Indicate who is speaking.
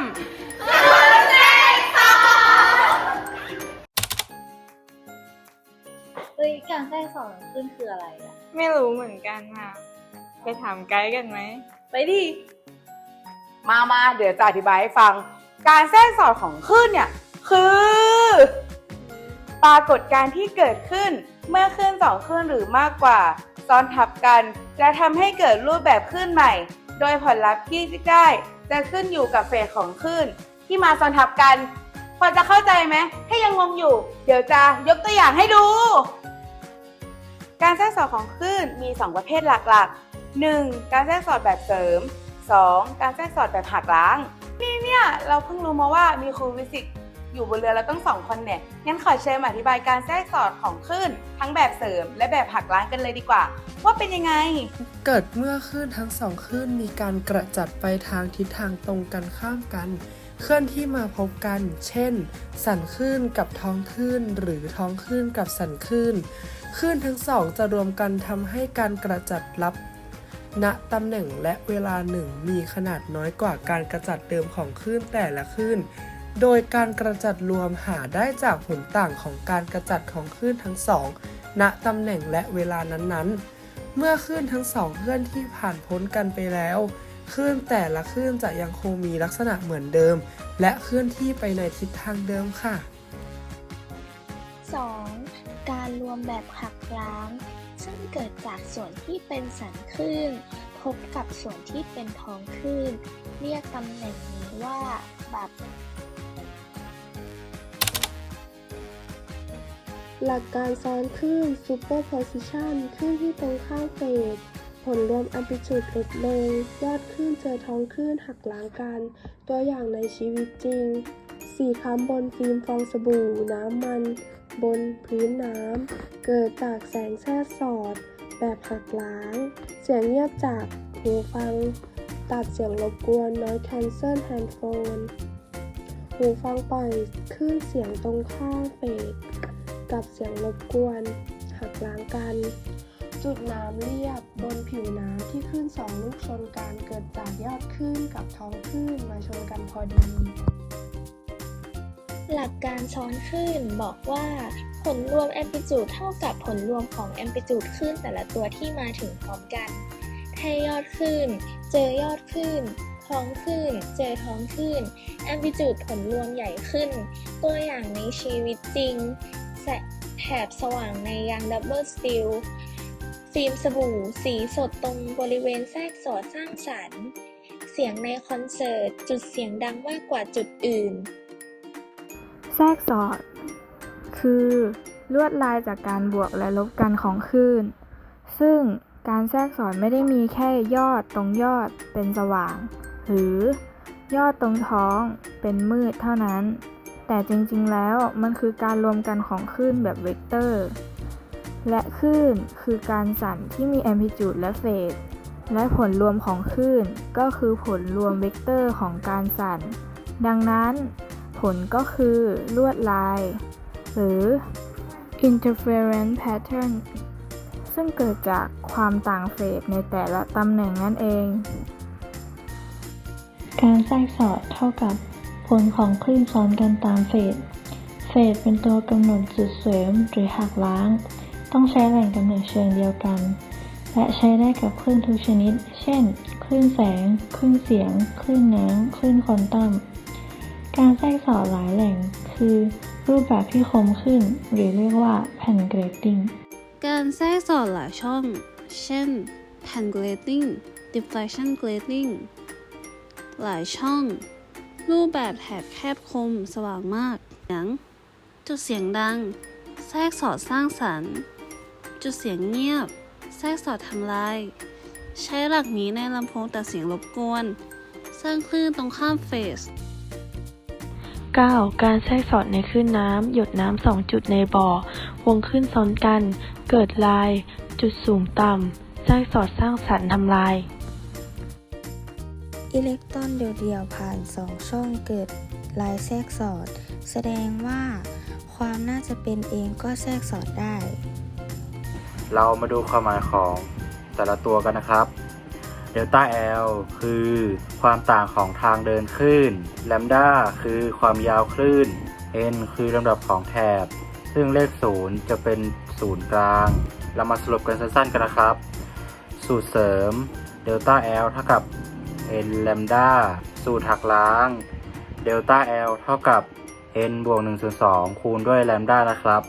Speaker 1: ม
Speaker 2: เฮ้ยการแทรกซ้อนขึ้นคืออะไรอะ
Speaker 3: ไม่รู้เหมือนกันค่ะ ไปถามไกด์กันไหม
Speaker 2: ไปดิ
Speaker 1: มามาเดี๋ยวจะอธิบายให้ฟัง การแทรกซ้อนของคลื่นเนี่ย คือ ปรากฏการณ์ที่เกิดขึ้นเมื่อคลื่นสองคลื่นหรือมากกว่า ซ้อนทับกันจะทำให้เกิดรูปแบบคลื่นใหม่ โดยผลลัพธ์ที่ได้ จะขึ้นอยู่กับเฟสของคลื่นที่มาซ้อนทับกัน พอจะเข้าใจไหมถ้ายังงงอยู่ เดี๋ยวจะยกตัวอย่างให้ดู การแทรกซ้อนของคลื่นมี 2 ประเภทหลักๆ 1. การแทรกซ้อนแบบเสริม 2. การแทรกซ้อนแบบหักล้าง นี่เนี่ยเราเพิ่งรู้มาว่ามีครูฟิสิกส์ อยู่บนเรือแล้วต้องสองคนเนี่ย งั้นขอเชิญอธิบายการแทรกซ้อนของคลื่นทั้งแบบเสริม และแบบหักล้างกันเลยดีกว่า ว่าเป็นยังไง
Speaker 4: เกิดเมื่อคลื่นทั้งสองคลื่นมีการกระจัดไปทางทิศทางตรงกันข้ามกัน เคลื่อนที่มาพบกัน เช่น สันคลื่นกับท้องคลื่น หรือท้องคลื่นกับสันคลื่นคลื่นทั้งสองจะรวมกันทำให้การกระจัดรับณตำแหน่งและเวลาหนึ่งมีขนาดน้อยกว่าการกระจัดเดิมของคลื่นแต่ละคลื่น โดยการกระจัดรวมหาได้จากผลต่างของการกระจัดของคลื่นทั้งสองณตำแหน่งและเวลานั้นๆ เมื่อคลื่นทั้งสองเคลื่อนที่ผ่านพ้นกันไปแล้วคลื่นแต่ละคลื่นจะยังคงมีลักษณะเหมือนเดิม และเคลื่อนที่ไปในทิศทางเดิมค่ะ
Speaker 5: 2. การรวมแบบหักล้าง ซึ่งเกิดจากส่วนที่เป็นสันคลื่นพบกับส่วนที่เป็นท้องคลื่น เรียกตำแหน่งนี้ว่าแบบ
Speaker 6: หลักการซ้อนคลื่น superposition คลื่นที่ตรงข้ามเฟส ผลรวม amplitude ลดลง ยอดคลื่นเจอท้องคลื่นหักล้างกัน ตัวอย่างในชีวิตจริง สีค้ำบนฟิล์มฟองสบู่น้ำมัน บนพื้นน้ำ เกิดจากแสงแทรกสอด แบบหักล้าง เสียงเงียบจากหูฟัง ตัดเสียงรบกวน noise cancel handphone หูฟังปล่อยคลื่นเสียงตรงข้ามเฟส กับเสียงรบกวน หักล้างกัน จุดน้ำเรียบบนผิวน้ำที่คลื่นสองลูกชนกันเกิดจากยอดคลื่นกับท้องคลื่นมาชนกันพอดี
Speaker 5: หลักการซ้อนคลื่นบอกว่า ผลรวมแอมพลิจูดเท่ากับผลรวมของแอมพลิจูดคลื่นแต่ละตัวที่มาถึงพร้อมกันถ้ายอดคลื่นเจอยอดคลื่นท้องคลื่นเจอท้องคลื่นแอมพลิจูดผลรวมใหญ่ขึ้น ตัวอย่างในชีวิตจริง แถบสว่างในยางดับเบิลสตีลฟิล์มสบู่ สีสดตรงบริเวณแทรกสอดสร้างสรรค์ เสียงในคอนเสิร์ต จุดเสียงดังมากกว่าจุดอื่น
Speaker 3: แทรกสอด คือลวดลายจากการบวกและลบกันของคลื่น ซึ่งการแทรกสอดไม่ได้มีแค่ยอดตรงยอดเป็นสว่าง หรือยอดตรงท้องเป็นมืดเท่านั้น แต่จริงๆ แล้วมันคือการรวมกันของคลื่นแบบเวกเตอร์ และคลื่นคือการสั่นที่มีแอมพลิจูดและเฟส และผลรวมของคลื่นก็คือผลรวมเวกเตอร์ของการสั่น ดังนั้น ผลก็คือลวดลาย หรือ interference pattern ซึ่งเกิดจากความต่างเฟสในแต่ละตำแหน่งนั่นเอง
Speaker 7: การแทรกสอดเท่ากับ ผลของคลื่นซ้อนกันตามเฟส เฟสเป็นตัวกำหนดจุดเสริมหรือหักล้าง ต้องใช้แหล่งกำเนิดเชิงเดียวกัน และใช้ได้กับคลื่นทุกชนิด เช่น คลื่นแสง คลื่นเสียง คลื่นน้ำ คลื่นควอนตัม การแทรกสอดหลายแหล่ง คือ รูปแบบที่คมขึ้น หรือเรียกว่าแผ่นเกรดติ้ง
Speaker 8: การแทรกสอดหลายช่อง เช่น pan grading deflection grading หลายช่อง รูปแบบแถบแคบคมสว่างมากเสียงจุดเสียงดัง แทรกสอดสร้างสรรค์ จุดเสียงเงียบ แทรกสอดทำลาย ใช้หลักนี้ในลำโพงตัดเสียงรบกวน สร้างคลื่นตรงข้ามเฟส
Speaker 7: 9. การแทรกสอดในคลื่นน้ำ หยดน้ำสองจุดในบ่อ วงคลื่นซ้อนกัน เกิดลาย จุดสูงต่ำ แทรกสอดสร้างสรรค์ทำลาย
Speaker 9: อิเล็กตรอนเดี่ยวๆผ่านสองช่องเกิดลายแทรกสอด แสดงว่าความน่าจะเป็นเองก็แทรกสอดได้
Speaker 10: เรามาดูความหมายของแต่ละตัวกันนะครับเดลต้า L คือความต่างของทางเดินคลื่นแลมด้าคือความยาวคลื่น n คือลำดับของแถบ ซึ่งเลข 0 จะเป็นศูนย์กลาง เรามาสรุปกันสั้นๆกันนะครับ สูตรเสริมเดลต้า L เท่ากับ n แลมด้าสูตรหักล้างเดลต้า L เท่ากับ n บวก1ส่วน2คูณด้วยแลมด้านะครับ